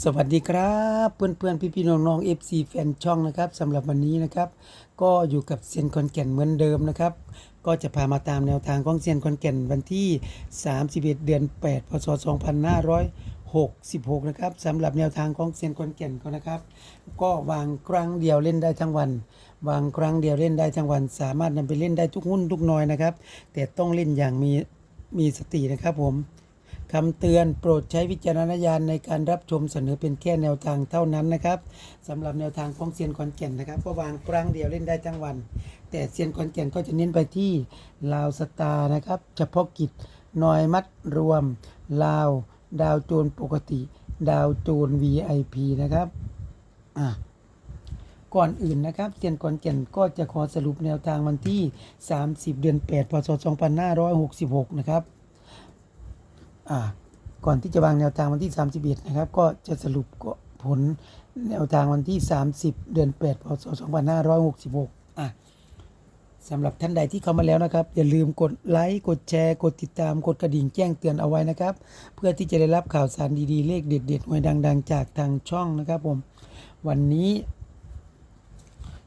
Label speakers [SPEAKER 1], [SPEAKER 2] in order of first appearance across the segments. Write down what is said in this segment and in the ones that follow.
[SPEAKER 1] สวัสดีครับเพื่อนเพื่อนพี่พี่ๆน้องน้องเอฟซีแฟนช่องนะครับสำหรับวันนี้นะครับ ก็อยู่กับเซียนคอนแก่นเหมือนเดิมนะครับ ก็จะพามาตามแนวทางของเซียนคอนแก่นวันที่ 31 เดือน 8 พศ 2566 นะครับสำหรับแนวทางของเซียนคอนแก่นก็นะครับ ก็วางครั้งเดียวเล่นได้ทั้งวัน วางครั้งเดียวเล่นได้ทั้งวัน สามารถนำไปเล่นได้ทุกหุ้นทุกน้อยนะครับ แต่ต้องเล่นอย่างมีมีสตินะครับผม คำเตือนโปรดใช้วิจารณญาณในการรับชมเสนอเป็นแค่แนวทางเท่านั้นนะครับสำหรับแนวทางของเซียนคอนแก่นนะครับก็วางครั้งเดียวเล่นได้ทั้งวัน แต่เซียนคอนแก่นก็จะเน้นไปที่ลาวสตาร์นะครับเฉพาะกิจหน่อยมัดรวม ลาว ดาวโจนปกติ ดาวโจน VIP นะครับอะก่อนอื่นนะครับเซียนกอนแก่นก็จะขอสรุปแนวทางวันที่ 30 เดือน 8 พศ 2566 นะครับ ก่อนที่จะวางแนวทางวันที่ 31 นะครับ ก็จะสรุปผลแนวทางวันที่ 30 เดือน 8 พศ 2566 อะสำหรับท่านใดที่เข้ามาแล้วนะครับ อย่าลืมกดไลค์ กดแชร์ กดติดตาม กดกระดิ่งแจ้งเตือนเอาไว้นะครับ เพื่อที่จะได้รับข่าวสารดีๆ เลขเด็ดๆหวยดัง ๆ จากทางช่องนะครับผม วันนี้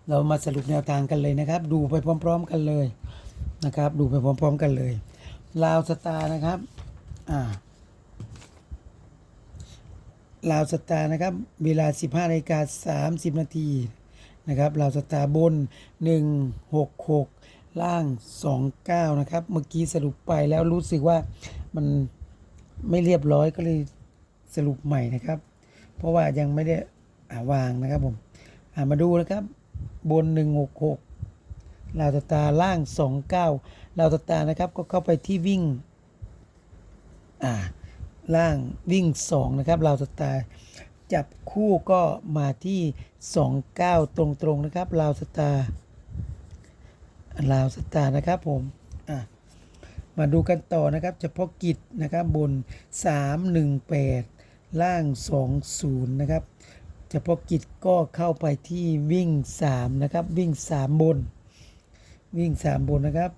[SPEAKER 1] เรามาสรุปแนวทางกันเลยนะครับ ดูไปพร้อม ๆ กันเลยนะครับ ดูไปพร้อม ๆ กันเลยลาวสตาร์นะครับ อ่าลาวสตาร์นะครับ เวลา 15นาฬิกา30 นาทีนะครับลาวสตาร์บน 166 ล่าง 29 นะครับ เมื่อกี้สรุปไปแล้วรู้สึกว่ามันไม่เรียบร้อยก็เลยสรุปใหม่นะครับ เพราะว่ายังไม่ได้อาวางนะครับผมามาดูนะครับ บน 166ลาวสตาร์ล่าง 29ลาวสตาร์นะครับก็เข้าไปที่วิ่ง อ่าล่างวิ่ง 2 นะครับลาวสตาร์จับคู่ก็มาที่ 29 ตรงๆนะครับลาวสตาร์ลาวสตาร์นะครับผมอะมาดูกันต่อนะครับเฉพาะกิจนะครับบน 318 ล่าง 20 นะครับเฉพาะกิจก็เข้าไปที่วิ่ง 3 นะครับ วิ่ง 3 บน วิ่ง 3 บนนะครับ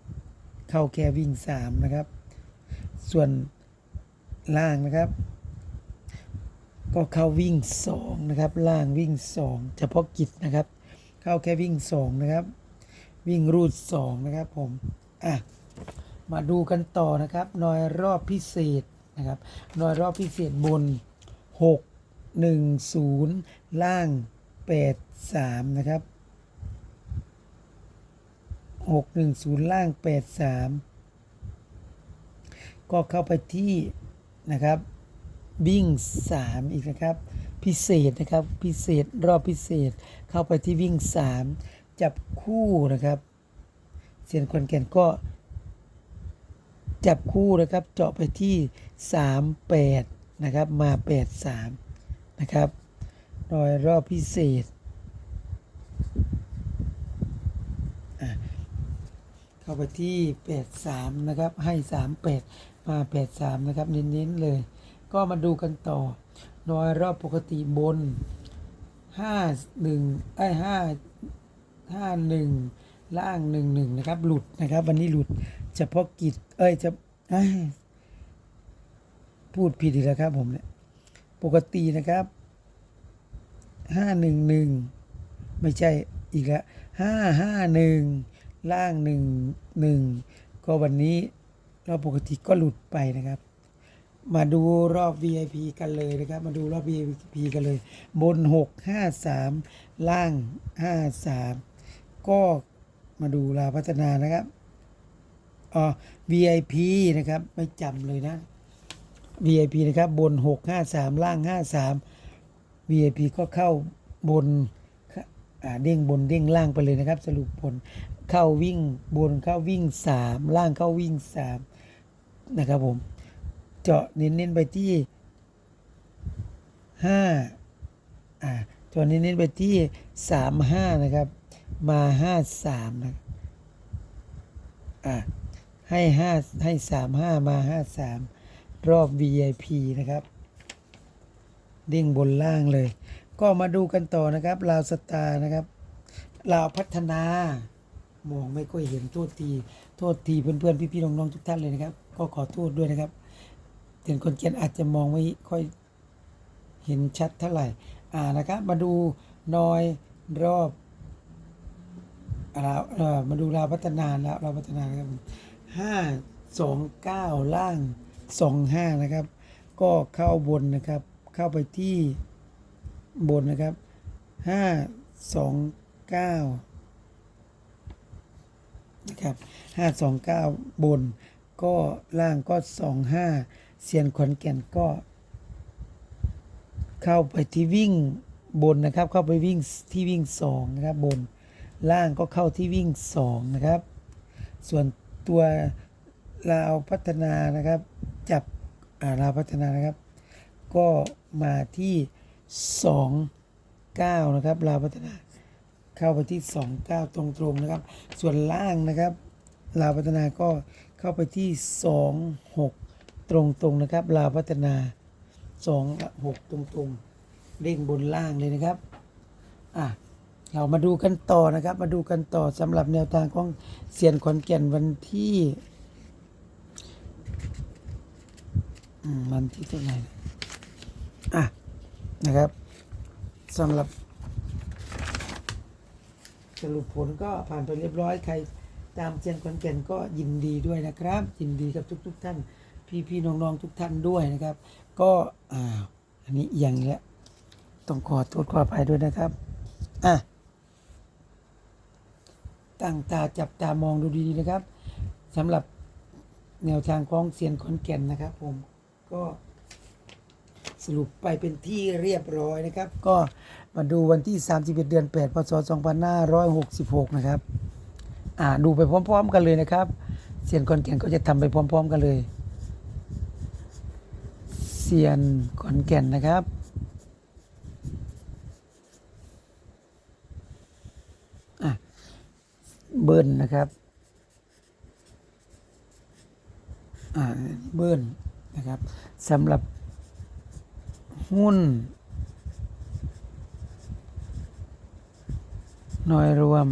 [SPEAKER 1] เข้าแค่วิ่ง 3 นะครับ ส่วน ล่างนะครับ ก็เข้าวิ่ง2นะครับ ล่างวิ่ง 2 เฉพาะกิจนะครับ เข้าแค่วิ่ง 2 นะครับ วิ่งรูด 2 นะครับผม อะ มาดูกันต่อนะครับหน่อยรอบพิเศษนะครับหน่อยรอบพิเศษบน 6 1 0 ล่าง 8 3 นะครับ 6 1 0 ล่าง 8 3 ก็เข้าไปที่ นะครับวิ่ง 3 อีกนะครับ พิเศษนะครับพิเศษรอบพิเศษเข้าไปที่วิ่ง 3 จับคู่นะครับเซียนคอนแก่นก็ จับคู่นะครับเจาะไปที่ 38 นะครับมา 83 นะครับโดยรอบพิเศษเข้าไปที่ 83 นะครับให้ 38 มา83นะครับเน้นๆเลย ก็มาดูกันต่อโดยรอบปกติบน51ไอ้5 51ล่าง11นะครับ หลุดนะครับ วันนี้หลุดเฉพาะกิจเอ้ยจะพูดผิดอีกแล้วครับผมเนี่ยปกตินะครับห้าหนึ่งหนึ่งไม่ใช่อีกแล้วห้าห้าหนึ่งล่างหนึ่งหนึ่งก็วันนี้ รอบปกติก็หลุดไปนะครับ มาดูรอบ VIP กันเลยนะครับ มาดูรอบ VIP กันเลย บน 6 5 3 ล่าง 5 3 ก็มาดูลาวพัฒนานะครับอ๋อ VIP นะครับ ไม่จำเลยนะ VIP นะครับบน 6 5 3 ล่าง 5 3 VIP ก็เข้าบนเด้งบนเด้งล่างไปเลยนะครับ สรุปผลเข้าวิ่งบนเข้าวิ่ง 3 ล่างเข้าวิ่ง 3 นะครับผม เจาะเน้นๆไปที่5อ่าเจาะเน้นๆไปที่3 5นะครับ มา5 3นะอ่าให้ห้าให้สามห้ามาห้าสามรอบ VIP นะครับเด้งบนล่างเลย ก็มาดูกันต่อนะครับลาวสตาร์นะครับลาวพัฒนา มองไม่ค่อยเห็นโทษทีโทษทีเพื่อนๆพี่ๆน้องๆทุกท่านเลยนะครับ ก็ขอโทษด้วยนะครับเห็นคนเขียนอาจจะมองไม่ค่อยเห็นชัดเท่าไหร่อ่านะครับ มาดูนอยรอบเราเออมาดูราวพัฒนาแล้วราวพัฒนานะครับห้าสองเก้าล่างสองห้านะครับ ก็เข้าบนนะครับ เข้าไปที่บนนะครับห้าสองเก้า นะครับห้าสองเก้าบน ก็ล่างก็สองห้าเซียนขอนแก่นก็ เข้าไปที่วิ่งบนนะครับ เข้าไปวิ่งที่วิ่งสองนะครับบน ล่างก็เข้าที่วิ่งสองนะครับ ส่วนตัวลาวพัฒนานะครับ จับาลาวพัฒนานะครับ ก็มาที่สองเก้านะครับลาวพัฒนา เข้าไปที่สองเก้าตรงๆนะครับ ส่วนล่างนะครับลาวพัฒนาก็เข้าไปที่สองหกตรงๆนะครับลาวพัฒนาสองหกตรงๆเด้งบนล่างเลยนะครับอะเรามาดูกันต่อนะครับ มาดูกันต่อสำหรับแนวทางของเซียนขอนแก่นวันที่อืมวันที่เท่าไหร่อะนะครับสำหรับ สรุปผลก็ผ่านไปเรียบร้อยใครตามเซียนขอนแก่นก็ยินดีด้วยนะครับ ยินดีกับทุกๆท่าน พี่ๆน้องๆทุกท่านด้วยนะครับ ก็อ้าวอันนี้เอียงแล้วต้องขอโทษขออภัยด้วยนะครับอะตั้งตาจับตามองดูดีๆนะครับสำหรับแนวทางของเซียนขอนแก่นนะครับ ผมก็ รุปไปเป็นที่เรียบร้อยนะครับ ก็มาดูวันที่ 31 เดือน 8 พศ 2566 นะครับอ่าดูไปพร้อม ๆ กันเลยนะครับเซียนขอนแก่นก็จะทำไปพร้อม ๆ กันเลยเซียนขอนแก่นนะครับอะเบิ้ลนะครับอ่าเบิ้ลนะครับสำหรับ หุ้น หน่อยรวม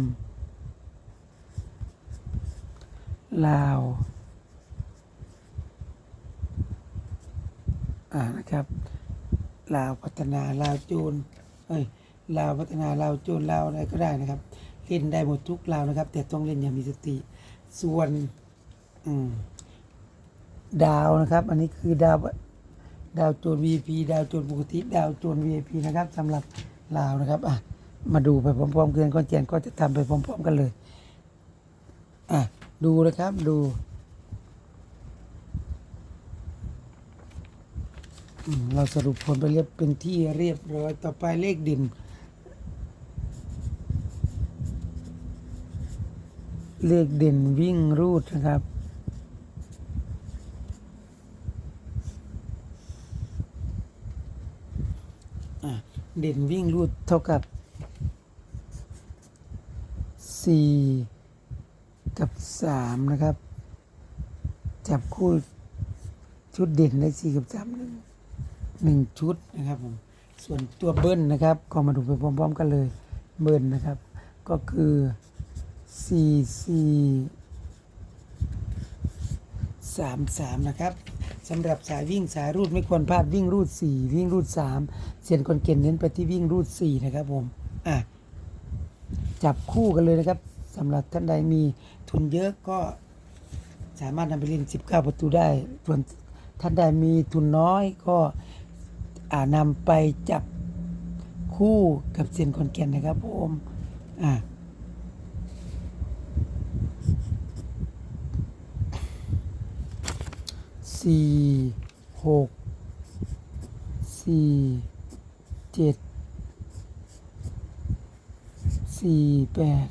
[SPEAKER 1] ลาว อ่านะครับ ลาวพัฒนา ลาวจูน เอ้ย ลาวพัฒนา ลาวจูน ลาวอะไรก็ได้นะครับ เล่นได้หมดทุกลาวนะครับ แต่ต้องเล่นอย่างมีสติ ส่วน อืมดาวนะครับ อันนี้คือดาว ดาวโจูน VIP ดาวโจนปกติดาวโจูน VIP นะครับสำหรับลาวนะครับอะมาดูไปพร้อมๆกันก้อนเจนก็จะทำไปพร้อม ๆ กันเลยอะดูนะครับดูเราสรุปผลไปเรียบเป็นที่เรียบร้อยต่อไปเลขเด่นเลขเด่นวิ่งรูดนะครับ อะ เด่นวิ่งรูดเท่ากับสี่กับสามนะครับ จับคู่ชุดเด่นได้สี่กับสามหนึ่งชุดนะครับผมส่วนตัวเบิ้ลนะครับ ก็มาดูไปพร้อมๆกันเลยเบิ้ลนะครับ ก็คือสี่สี่สามสามนะครับ สำหรับสายวิ่งสายรูดไม่ควรพลาดวิ่งรูดสี่วิ่งรูดสามเสียนคนเก่งเน้นไปที่วิ่งรูดสี่นะครับผมอะจับคู่กันเลยนะครับสำหรับท่านใดมีทุนเยอะก็สามารถนำไปเล่น 19 ประตูได้ส่วนท่านใดมีทุนน้อยก็อ่านำไปจับคู่กับเซียนคนแก่นนะครับผมอ่า สี่หกสี่เจ็ดสี่แปด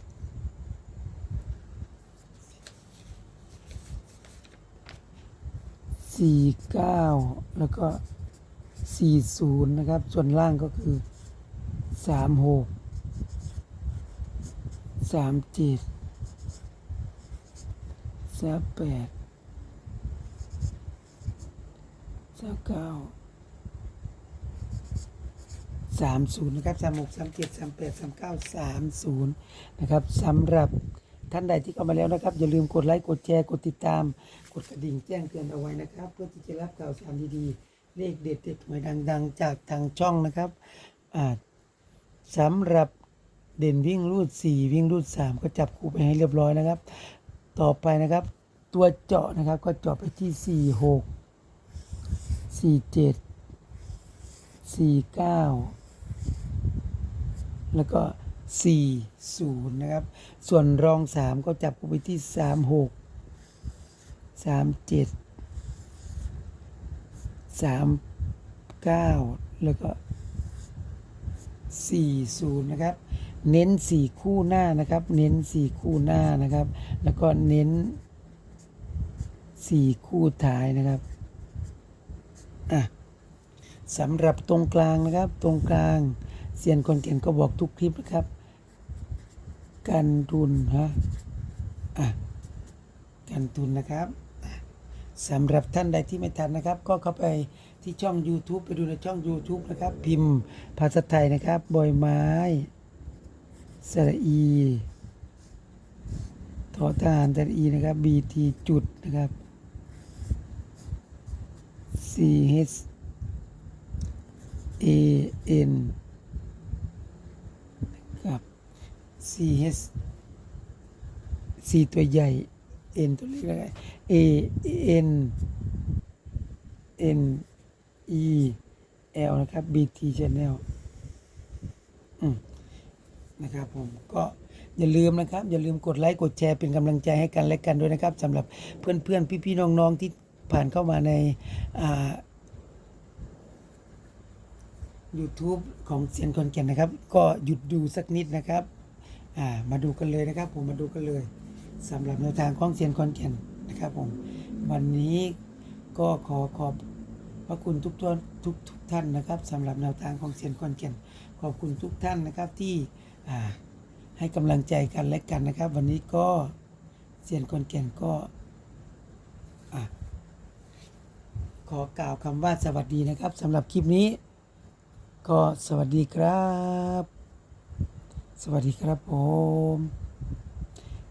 [SPEAKER 1] สี่เก้าแล้วก็สี่ศูนย์นะครับ ส่วนล่างก็คือสามหกสามเจ็ดสามแปดสาเก้าสามศูนย์นะครับสามหกสามเจ็ดสามแปดสามเก้าสามศูนย์นะครับสำหรับท่านใดที่เข้ามาแล้วนะครับ อย่าลืมกดไลค์กดแชร์กดติดตาม กดกระดิ่งแจ้งเตือนเอาไว้นะครับ เพื่อที่จะรับข่าวสารดีๆ เลขเด็ดเด็ดหวยดัง ๆ จากทางช่องนะครับสำหรับเด่นวิ่งรูด 4 วิ่งรูด 3 ก็จับคู่ไปให้เรียบร้อยนะครับ ต่อไปนะครับ ตัวเจาะนะครับก็เจาะไปที่ 4 6 4 7 4 9แล้วก็4 0นย์นะครับ ส่วนรอง3ก็จับคู่ไปที่3 6 3 7สามเก้าแล้วก็สี่ศูนย์นะครับ เน้นสี่คู่หน้านะครับ เน้นสี่คู่หน้านะครับ แล้วก็เน้นสี่คู่ท้ายนะครับ อะสำหรับตรงกลางนะครับ ตรงกลางเซียนคนเก่งก็บอกทุกคลิปนะครับกันทุนฮะอะกันทุนนะครับสำหรับท่านใดที่ไม่ทันนะครับ ก็เข้าไปที่ช่อง YouTube ไปดูในช่อง YouTube นะครับ พิมพ์ภาษาไทยนะครับบอยไม้สระอีทอทหารสระอีนะครับ BT จุดนะครับ CH A N ครับ CH C ตัวใหญ่ N ตัวเล็กนะครับ A N N E L นะครับ BT Channel นะครับผมก็อย่าลืมนะครับ อย่าลืมกดไลค์กดแชร์เป็นกำลังใจให้กันและกันด้วยนะครับสำหรับเพื่อนๆ พี่ๆ น้องๆ ที่ผ่านเข้ามาใน YouTube ของเซียนคอนแก่นนะครับ ก็หยุดดูสักนิดนะครับมาดูกันเลยนะครับ ผมมาดูกันเลยสำหรับแนวทางของเซียนคอนแก่นนะครับผมวันนี้ก็ขอขอบพระคุณทุกท่านทุกทุกท่านนะครับสำหรับแนวทางของเซียนคอนแก่นขอบคุณทุกท่านนะครับที่ให้กำลังใจกันและกันนะครับ วันนี้ก็เซียนคอนแก่นก็อะข อกล่าวคำว่าสวัสดีนะครับสำหรับคลิปนี้ ก็สวัสดีครับ สวัสดีครับผม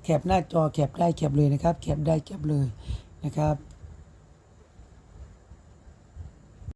[SPEAKER 1] แคปหน้าจอแคปได้แคปเลยนะครับ แคปได้แคปเลยนะครับ